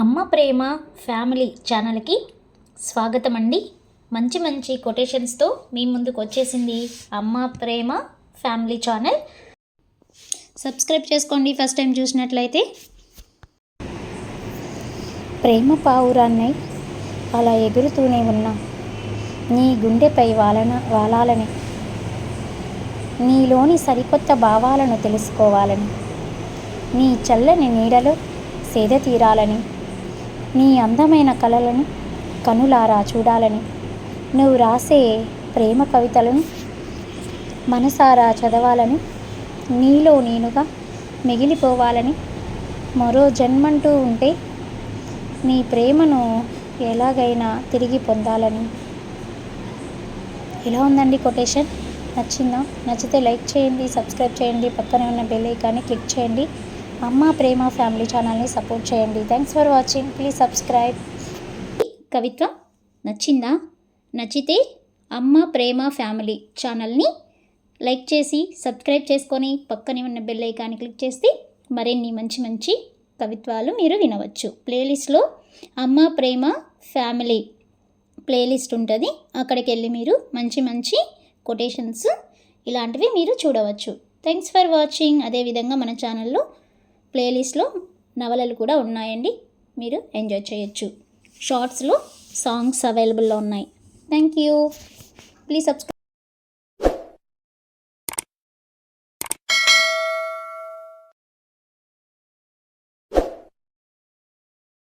అమ్మ ప్రేమ ఫ్యామిలీ ఛానల్కి స్వాగతం అండి మంచి మంచి కొటేషన్స్తో మీ ముందుకు వచ్చేసింది Amma Prema family channel. Subscribe చేసుకోండి ఫస్ట్ టైం చూసినట్లయితే. ప్రేమ పావురాన్ని అలా ఎగురుతూనే ఉన్నా. నీ గుండెపై వాలన వాలాలని నీలోని సరికొత్త భావాలను తెలుసుకోవాలని నీ చల్లని నీడలో సేద తీరాలని నీ అందమైన కళలను కనులారా చూడాలని. నువ్వు రాసే ప్రేమ కవితలను మనసారా చదవాలని. నీలో నేనుగా మిగిలిపోవాలని. మరో జన్మంటూ ఉంటే నీ ప్రేమను ఎలాగైనా తిరిగి పొందాలని. ఎలా ఉందండి కొటేషన్? నచ్చిందా? నచ్చితే లైక్ చేయండి సబ్స్క్రైబ్ చేయండి. పక్కనే ఉన్న బెల్ ఐకాన్ని క్లిక్ చేయండి. అమ్మ ప్రేమ ఫ్యామిలీ ఛానల్ని సపోర్ట్ చేయండి. Thanks for watching please subscribe కవిత్వం నచ్చిందా? నచ్చితే అమ్మ ప్రేమ ఫ్యామిలీ ఛానల్ని లైక్ చేసి సబ్స్క్రైబ్ చేసుకొని పక్కనే ఉన్న బెల్ ఐకాన్ని క్లిక్ చేస్తే మరిన్ని మంచి మంచి కవిత్వాలు మీరు వినవచ్చు. ప్లేలిస్ట్లో అమ్మ ప్రేమ ఫ్యామిలీ ప్లేలిస్ట్ ఉంటుంది. అక్కడికి వెళ్ళి మీరు మంచి మంచి కొటేషన్స్ ఇలాంటివి మీరు చూడవచ్చు. థ్యాంక్స్ ఫర్ వాచింగ్ అదేవిధంగా మన ఛానల్లో ప్లేలిస్ట్లో నవలలు కూడా ఉన్నాయండి. మీరు ఎంజాయ్ చేయొచ్చు. షార్ట్స్లో సాంగ్స్ అవైలబుల్లో ఉన్నాయి. Thank you. Please subscribe